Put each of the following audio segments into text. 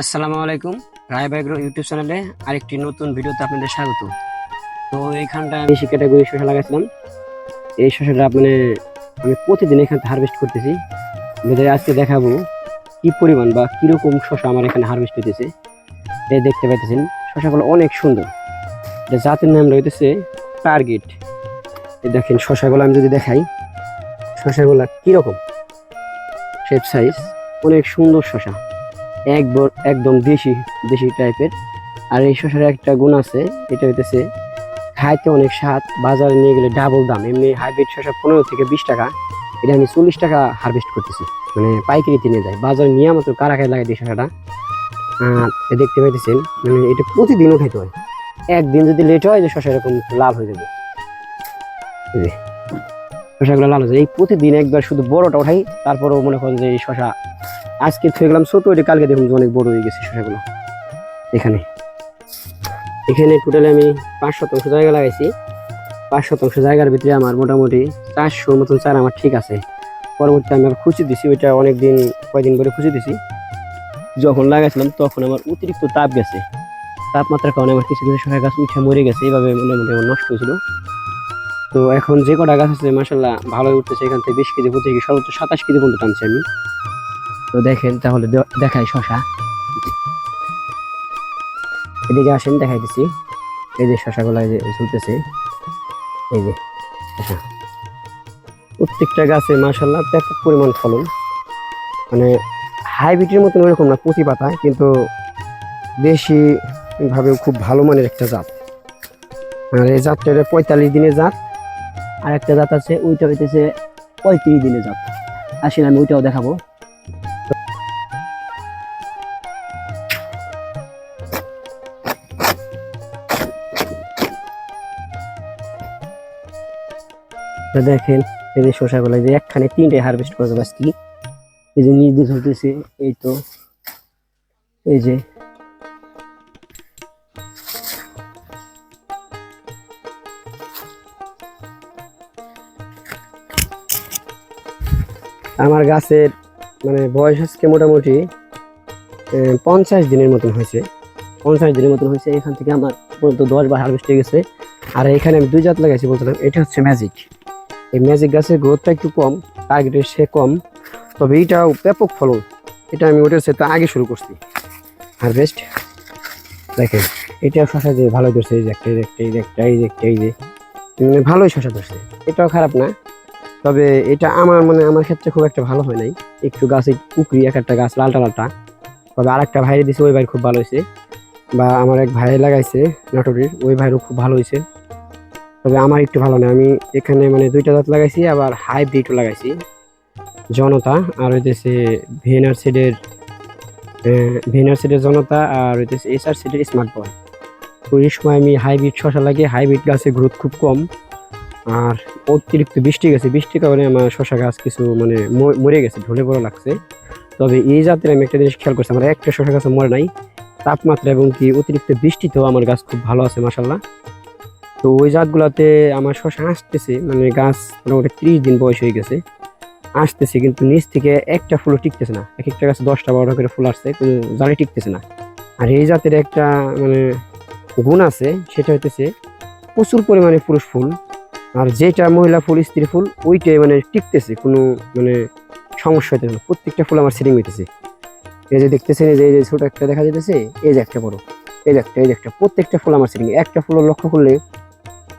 আসসালামু আলাইকুম। রায় ব্যাগ্রো ইউটিউব চ্যানেলে আরেকটি নতুন ভিডিওতে আপনাদের স্বাগত। তো এইখানটা আমি বেশি ক্যাটাগরি শসা লাগাইছিলাম। এই শসাটা মানে আমি প্রতিদিন এখান হারভেস্ট করতেছি। আপনাদের আজকে দেখাবো কি পরিমাণ বা কীরকম শসা আমার এখানে হারভেস্ট হইতেছে। এই দেখতে পাইতেছেন, শসাগুলো অনেক সুন্দর। এটা জাতের নাম রইতেছে টার্গেট। এই দেখেন, শসাগুলো আমি যদি দেখাই, শসাগুলো কীরকম? শেপ সাইজ অনেক সুন্দর শসা। একবার, একদম দেশি দেশি টাইপের আর এই শসার একটা গুণ আছে, এটা হইতেছে খাইতে অনেক স্বাদ, বাজারে নিয়ে গেলে ডাবল দাম। এমনি হাইব্রিড শসা পনেরো থেকে বিশ টাকা, এটা আমি চল্লিশ টাকা হারভেস্ট করতেছি। মানে পাইকারিতে নিয়ে যায়। বাজারে নিয়ে মাত্র কারা খাই লাগে এই শসাটা? দেখতে পাইতেছেন মানে এটা প্রতিদিনও উঠাইতে হয়। একদিন যদি লেট হয়, যে শসা এরকম লাল হয়ে যাবে। শসাগুলো লাল হয়ে যায়। এই প্রতিদিন একবার শুধু বড়টা উঠাই, তারপরেও মনে করেন যে এই শসা আজকে থুয়ে গেলাম ছোট, এটা কালকে দেখুন অনেক বড় হয়ে গেছে শসাগুলো এখানে। এখানে টোটালি আমি পাঁচ শতাংশ জায়গা লাগাইছি। পাঁচ শতাংশ জায়গার ভিতরে আমার মোটামুটি চারশোর মতন চার আমার ঠিক আছে। পরবর্তীতে আমি আবার খুঁজে দিছি, ওইটা অনেকদিন, কয়দিন করে খুঁজে দিছি। যখন লাগাইছিলাম, তখন আমার অতিরিক্ত তাপ গেছে। তাপমাত্রার কারণে আমার কিছু কিছু শসা গাছ উঠে মরে গেছে, এইভাবে মোটামুটি আমার নষ্ট হয়েছিল। তো এখন যে কটা গাছ আছে মাসাল্লাহ ভালোই উঠতেছে। এখান থেকে বিশ কেজি প্রতি সর্বোচ্চ সাতাশ কেজি পর্যন্ত টানছি আমি। তো দেখেন, তাহলে দেখাই শশা। এদিকে আসেন, দেখাই দিচ্ছি। এই যে শশাগুলো এই যে ঝুলতেছে। এই যে প্রত্যেকটা গাছে মাসাল্লাহ ব্যাপক পরিমাণ ফলন। মানে হাইব্রিডের মতন ওইরকম না প্রতি পাতা, কিন্তু দেশি ভাবে খুব ভালো মানের একটা জাত। আর এই জাতটা হলো পঁয়তাল্লিশ দিনের জাত। আর একটা জাত আছে, ওইটা হইতেছে পঁয়ত্রিশ দিনের জাত। আসলে আমি ওইটাও দেখাবো। তো দেখেন, এই যে শসাগুলো যে একখানে তিনটে হারভেস্ট করে দেবো আজকে। এই যে নির্দেশ হতেছে এই তো, এই যে। আমার গাছের মানে বয়স আজকে মোটামুটি পঞ্চাশ দিনের মতন হয়েছে। পঞ্চাশ দিনের মতন হয়েছে, এখান থেকে আমার পর্যন্ত দশ বার হারভেস্ট হয়ে গেছে। আর এখানে আমি দুই জাত লাগাইছি বলছিলাম, এটা হচ্ছে ম্যাজিক এই ম্যাজিক গাছের গ্রোথটা একটু কম টার্গেটের সে কম, তবে এইটাও ব্যাপক ফলন। এটা আমি ওটার সাথে আগে শুরু করছি। হারভেস্ট দেখেন, এটা শশা যে ভালো ধরছে, এই যে একটা, এই একটা, এই যে একটা, এই যে একটা, এই যে মানে ভালোই শশা ধরছে। এটাও খারাপ না, তবে এটা আমার মানে আমার ক্ষেত্রে খুব একটা ভালো হয় নাই। একটু গাছে কুকরি এক একটা গাছ লালটা লালটা। তবে আর একটা ভাইরে দিছে, ওই ভাই খুব ভালো হয়েছে। বা আমার এক ভাই লাগাইছে নাটোরের, ওই ভাইরও খুব ভালো হয়েছে। তবে আমার একটু ভালো না। আমি এখানে মানে দুইটা জাত লাগাইছি, আবার হাইব্রিডও লাগাইছি। জনতা আর হইতেছে ভেনার সিডের ভেনার সিডের জনতা আর হইতেছে এসআর সিডের স্মার্ট তো এই সময় আমি হাইব্রিড শশা লাগিয়ে হাইব্রিড গাছের গ্রোথ খুব কম। আর অতিরিক্ত বৃষ্টি গেছে। বৃষ্টির কারণে আমার শশা গাছ কিছু মানে মরে গেছে, ঢলে পড়া লাগছে। তবে এই জাতের আমি একটা জিনিস খেয়াল করছি, আমার একটা শশা গাছে মরে নাই। তাপমাত্রা এবং কি অতিরিক্ত বৃষ্টিতেও আমার গাছ খুব ভালো আছে মাসাল্লাহ তো ওই জাতগুলাতে আমার শশা আসতেছে মানে গাছ মোটামুটি ত্রিশ দিন বয়স হয়ে গেছে। আসতেছে কিন্তু নিচ থেকে একটা ফুলও টিকতেছে না। এক একটা গাছে দশটা বারোটা করে ফুল আসছে, কোনো জালে টিকতেছে না। আর এই জাতের একটা মানে গুণ আছে, সেটা হইতেছে প্রচুর পরিমাণে পুরুষ ফুল। আর যেটা মহিলা ফুল, স্ত্রী ফুল, ওইটাই মানে টিকতেছে, কোনো মানে সমস্যা হইতেছে না। প্রত্যেকটা ফুল আমার সেটিং হইতেছে। এই যে দেখতেছেন, এই যে এই যে ছোট একটা দেখা যেতেছে এই যে একটা বড়, এই যে একটা, এই যে একটা, প্রত্যেকটা ফুল আমার সেটিং। একটা ফুল লক্ষ্য করলে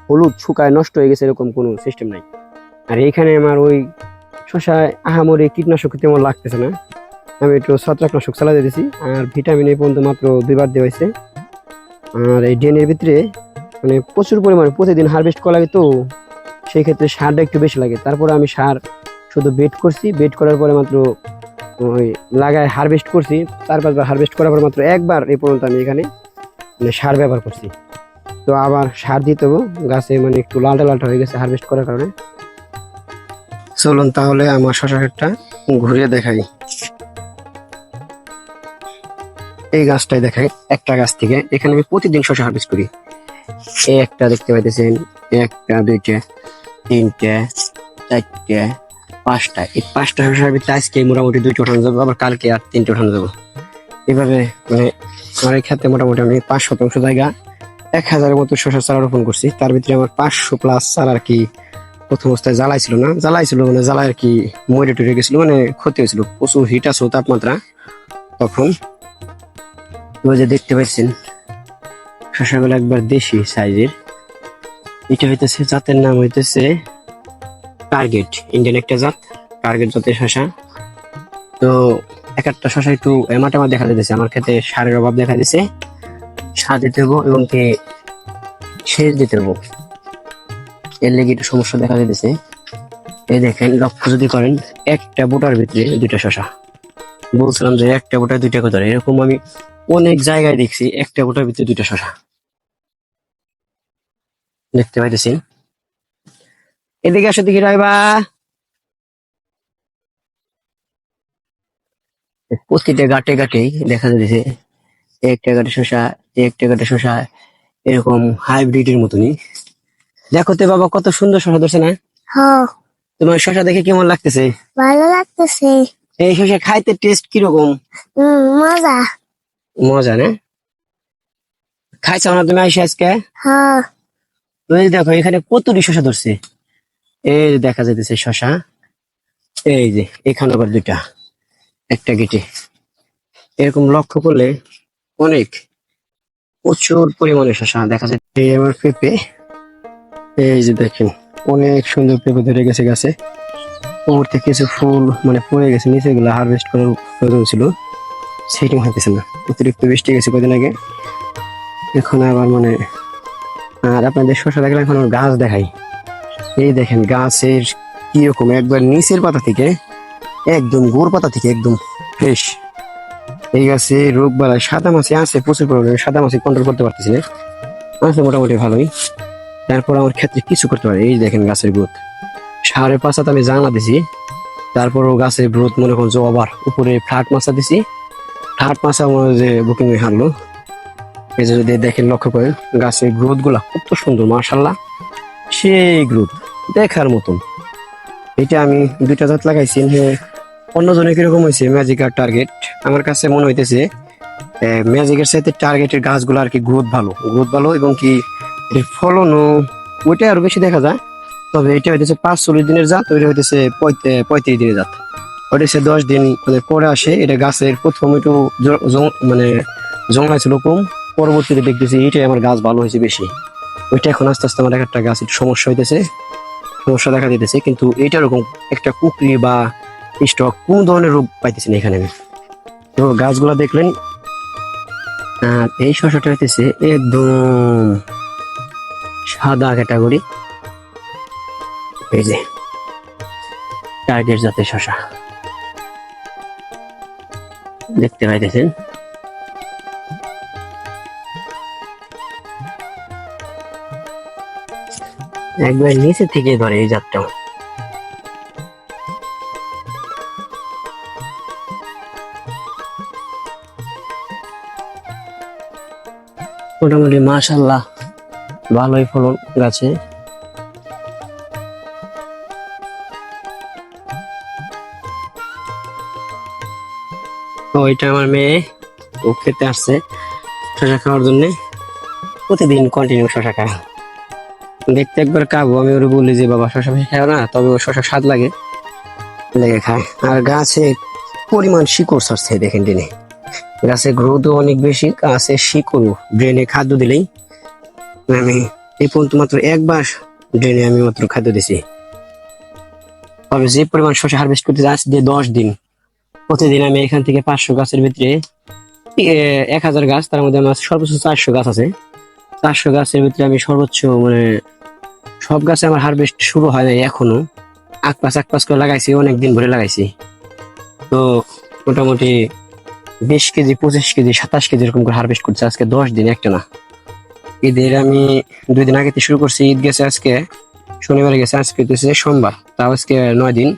হলুদ শুকায় নষ্ট হয়ে গেছে এরকম কোনো সিস্টেম নাই। আর এইখানে আমার ওই শশায় আহামরি কীটনাশক তেমন লাগতেছে না। আমি একটু ছত্রাকনাশক চালা দিয়েছি আর ভিটামিন এই পর্যন্ত মাত্র দুইবার দেওয়া হয়েছে। আর এই ড্রেনের ভিতরে মানে প্রচুর পরিমাণে প্রতিদিন হারভেস্ট করা লাগে তো, সেই ক্ষেত্রে সারটা একটু বেশি লাগে। তারপরে আমি সার শুধু বেড করছি বেড করার পরে মাত্র ওই লাগায় হারভেস্ট করছি। চার পাঁচবার হারভেস্ট করার পর মাত্র একবার এই পর্যন্ত আমি এখানে মানে সার ব্যবহার করছি। তো আবার সার দিতে হবে। গাছে মানে একটু লালটা লালটা হয়ে গেছে হারভেস্ট করার কারণে। চলুন তাহলে আমার শশা ক্ষেতটা ঘুরিয়ে দেখাই। এই গাছটাই দেখাই, একটা গাছ থেকে। এখানে আমি প্রতিদিন শশা হারভেস্ট করি। এই একটা দেখতে পাইতেছেন, একটা, দুইটা, তিনটে, চারটা, পাঁচটা। এই পাঁচটা শশার ভিতরে আজকে মোটামুটি দুইটা ওঠানো যাব, আবার কালকে আর তিনটে ওঠানো যাব। এভাবে মানে আমার এই ক্ষেত্রে মোটামুটি আমি পাঁচ শতাংশ জায়গা এক হাজারের মতো শশা চারা রোপণ করছি। তার ভিতরে আমার পাঁচশো প্লাস চারা আর কি প্রথম অবস্থায় জ্বালাই ছিল না। জ্বালাই ছিল মানে জ্বালাই আর কি মরে টরে গেছিল মানে ক্ষতি হয়েছিল। প্রচুর হিট আসলো তাপমাত্রা। তখন যে দেখতে পাচ্ছেন, শশাগুলো একবার দেশি সাইজের এটা হইতেছে, জাতের নাম হইতেছে টার্গেট ইন্ডিয়ান একটা জাত টার্গেট জাতের শশা। তো এক একটা শশা একটু এমাটামা দেখা যাচ্ছে আমার ক্ষেত্রে সারের অভাব দেখা দিচ্ছে সার দিতে হব এবং সেচ দিতে হব। এর লেগে একটু সমস্যা দেখা যাচ্ছে এই দেখেন, লক্ষ্য যদি করেন, একটা বোটার ভিতরে দুইটা শশা। বলছিলাম যে একটা বোটায় দুইটা করে এরকম আমি অনেক জায়গায় দেখছি, একটা বোটার ভিতরে দুইটা শশা। দেখতে পাইতেছি এদিকে আসো দেখি রাইবা প্রতিটা গাটে গাটেই দেখা যাচ্ছে একটা গাটে শশা, একটা গাটে শশা এরকম হাইব্রিডের মতনই। দেখো তো বাবা কত সুন্দর শশা ধরছে না? হ তোমার শশা দেখে কেমন লাগতেছে? ভালো লাগতেছে। এই শশা খাইতে টেস্ট কীরকম? মজা। মজা না? খাইছো না তুমি আইসা আজকে? হ ওই দেখো এখানে কতটি শশা ধরছে? এই যে দেখা যাইতেছে শশা। এই যে এখানে আবার দুইটা একটা গেটে এরকম লক্ষ্য করলে অনেক। প্রচুর পরিমাণে শশা দেখা যায়। এই আমার পেঁপে এই যে দেখেন, অনেক সুন্দর পেঁপে ধরে গেছে গাছে। ওর থেকে কিছু ফুল মানে পড়ে গেছে নিচে গুলো হারভেস্ট করার প্রয়োজন ছিল। সেটিং হইতেছে না। অতিরিক্ত বৃষ্টি গেছে কদিন আগে। এখন আবার মানে আর আপনাদের শশা দেখলে এখন গাছ দেখাই। এই দেখেন, গাছের কীরকম, একবার নিচের পাতা থেকে, একদম গোড় পাতা থেকে, একদম ফ্রেশ এই গাছে রোগ বালাই সাদা মাছি আছে, প্রচুর পরিমাণে সাদা মাছি কন্ট্রোল করতে পারতেছি না। আছে মোটামুটি ভালোই। তারপর আমার ক্ষেত্রে কিছু করতে পারে। এই দেখেন গাছের গ্রোথ সাড়ে পাঁচ হাত আমি জানা দিছি। তারপরও গাছের গ্রোথ মনে করুন যে আবার উপরে ফ্ল্যাট মাছা দিছি। ফ্ল্যাট মাছা আমার যে বুকিং হারলো। এই যে যদি দেখেন লক্ষ্য করেন, গাছের গ্রোথগুলা কত সুন্দর মার্শাল্লাহ সেই গ্রোথ দেখার মতন। এটা আমি দুইটা জাত লাগাইছি। অন্যজনে কীরকম হয়েছে ম্যাজিক আর টার্গেট আমার কাছে মনে হইতেছে ম্যাজিকের সাথে টার্গেটের গাছগুলো আর কি গ্রোথ ভালো। গ্রোথ ভালো এবং কি ফলনও ওইটা আরও বেশি দেখা যায়। তবে এটা হইতেছে পাঁচ চল্লিশ দিনের জাত, ওইটা হইতেছে পঁয়ত্রিশ দিনের জাত। ওইটা হচ্ছে দশ দিন মানে পরে আসে, এটা গাছের প্রথম একটু মানে জংলা ছিল কম, পরবর্তীতে দেখতেছি এইটাই আমার গাছ ভালো হয়েছে বেশি। ওইটা এখন আস্তে আস্তে আমার একটা গাছ একটু সমস্যা হইতেছে, সমস্যা দেখা দিতেছে, কিন্তু এইটা এরকম একটা কুকরি বা স্টক কোন ধরনের রোগ পাইতেছি না এখানে তো গাছগুলো দেখলেন এই শসাটা হইতেছে একদম সাদা ক্যাটাগরি এই যে টার্গেট জাতের শশা। দেখতে পাইতেছেন? একবার নিচে থেকে ধরে এই জাতটা মোটামুটি মাশাল্লাহ ভালোই ফলন গাছে। ওইটা আমার মেয়ে, ও খেতে আসছে শশা খাওয়ার জন্য। প্রতিদিন কন্টিনিউ শশা খায়। দেখতে একবার কাবো আমি ওরে বলি যে, বাবা শশা বেশি খাও না, তবে ও শশা স্বাদ লাগে। লেগে খায়। আর গাছে পরিমাণ শিকড় ছাড়ছে, দেখেন দিনে গাছের গ্রোথও অনেক বেশি, গাছে শিকড়ও ড্রেনে খাদ্য দিলেই আমি এই পর্যন্ত মাত্র একবার ড্রেনে আমি মাত্র খাদ্য দিছি তবে যে পরিমাণ শশা হারভেস্ট করতে যাচ্ছি, যে দশ দিন, প্রতিদিন আমি এখান থেকে পাঁচশো গাছের ভিতরে এক হাজার গাছ, তার মধ্যে আমার সর্বোচ্চ চারশো গাছ আছে। চারশো গাছের ভিতরে আমি সর্বোচ্চ মানে সব গাছে আমার হারভেস্ট শুরু হয় নাই এখনও। আক পাঁচ আক পাঁচ করে লাগাইছি অনেক দিন ধরে লাগাইছি। তো মোটামুটি বিশ কেজি পঁচিশ কেজি সাতাশ কেজি এরকম করে হারভেস্ট করছে। আজকে দশ দিন একটা না ঈদের আমি দুই দিন আগে শুরু করছি ঈদ গেছে আজকে শনিবারে গেছে আজকে হচ্ছে সোমবার। তাও আজকে নয় দিন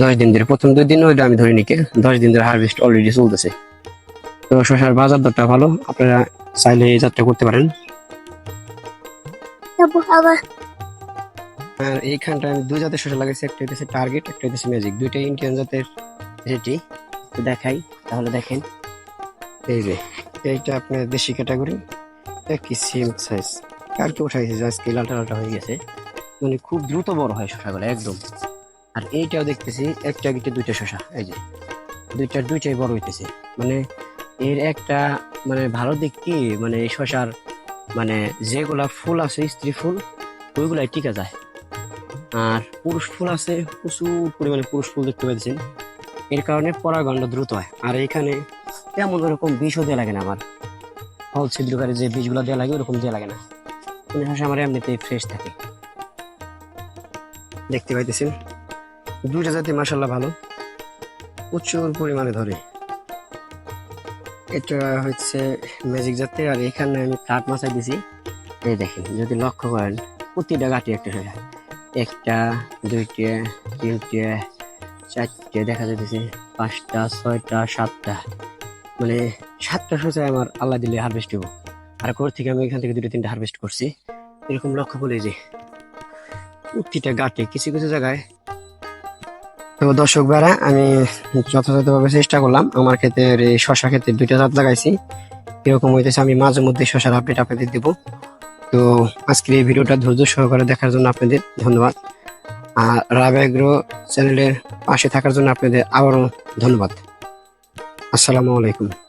দশ দিন ধরে। প্রথম দুই দিন ওইটা আমি ধরে নিকে দশ দিন ধরে হারভেস্ট অলরেডি চলতেছে। তো শশার বাজার দরটা ভালো আপনারা চাইলে এই যাত্রা করতে পারেন। আর এইখানটা আমি দুই জাতের শসা লাগাইছি একটা হইতেছে টার্গেট একটা হইতেছে ম্যাজিক দুইটাই ইন্ডিয়ান জাতের যেটি। তো দেখাই, তাহলে দেখেন। এই যে, এইটা আপনার দেশি ক্যাটাগরি একই সেম সাইজ কালকে উঠাইছে আজকে লালটা লালটা হয়ে গেছে। মানে খুব দ্রুত বড় হয় শশাগুলো একদম। আর এইটাও দেখতেছি, একটা গিটে দুইটা শশা এই যে। দুইটার দুইটাই বড় হইতেছে। মানে এর একটা মানে ভালো দিক কি মানে এই শশার মানে যেগুলা ফুল আছে, স্ত্রী ফুল, ওইগুলাই টিকা যায়। আর পুরুষ ফুল আছে, প্রচুর পরিমাণে পুরুষ ফুল দেখতে পাচ্ছেন এর কারণে পরাগণটা দ্রুত হয়। আর এখানে তেমন ওরকম বিষও দেওয়া লাগে না আমার। ফল ছিদ্রকারী যে বীজগুলো দেওয়া লাগে, ওরকম দেওয়া লাগে না। মানে হাঁস আমার এমনিতেই ফ্রেশ থাকে। দেখতে পাইতেছেন? দুইটা জাতি মাসাল্লাহ ভালো। প্রচুর পরিমাণে ধরে। এটা হচ্ছে ম্যাজিক জাতের আর এখানে আমি কাঠ মাছাই দিছি এই দেখেন, যদি লক্ষ্য করেন, প্রতিটা গাটি একটা হয়ে একটা, দুইটা, তিনটে চারটে দেখা যাইতেছে, পাঁচটা, ছয়টা, সাতটা। মানে সাতটা সোজা আমার আল্লাহ দিলে হারভেস্ট হব আর কোর থেকে আমি এখান থেকে দুটো তিনটা হারভেস্ট করছি। এরকম লক্ষ্য করে যে, প্রতিটা গাটে কিছু কিছু জায়গায় তো দর্শক ভাইরা, আমি যথাযথভাবে চেষ্টা করলাম। আমার ক্ষেত্রে এই শশা ক্ষেত্রে দুইটা জাত লাগাইছি। এরকম হইতেছে, আমি মাঝে মধ্যে শশার আপডেট আপনাদের দেবো। তো আজকের এই ভিডিওটা ধৈর্য সহকারে দেখার জন্য আপনাদের ধন্যবাদ। আর রাবেগ্রো চ্যানেলের পাশে থাকার জন্য আপনাদের আবারও ধন্যবাদ। আসসালামু আলাইকুম।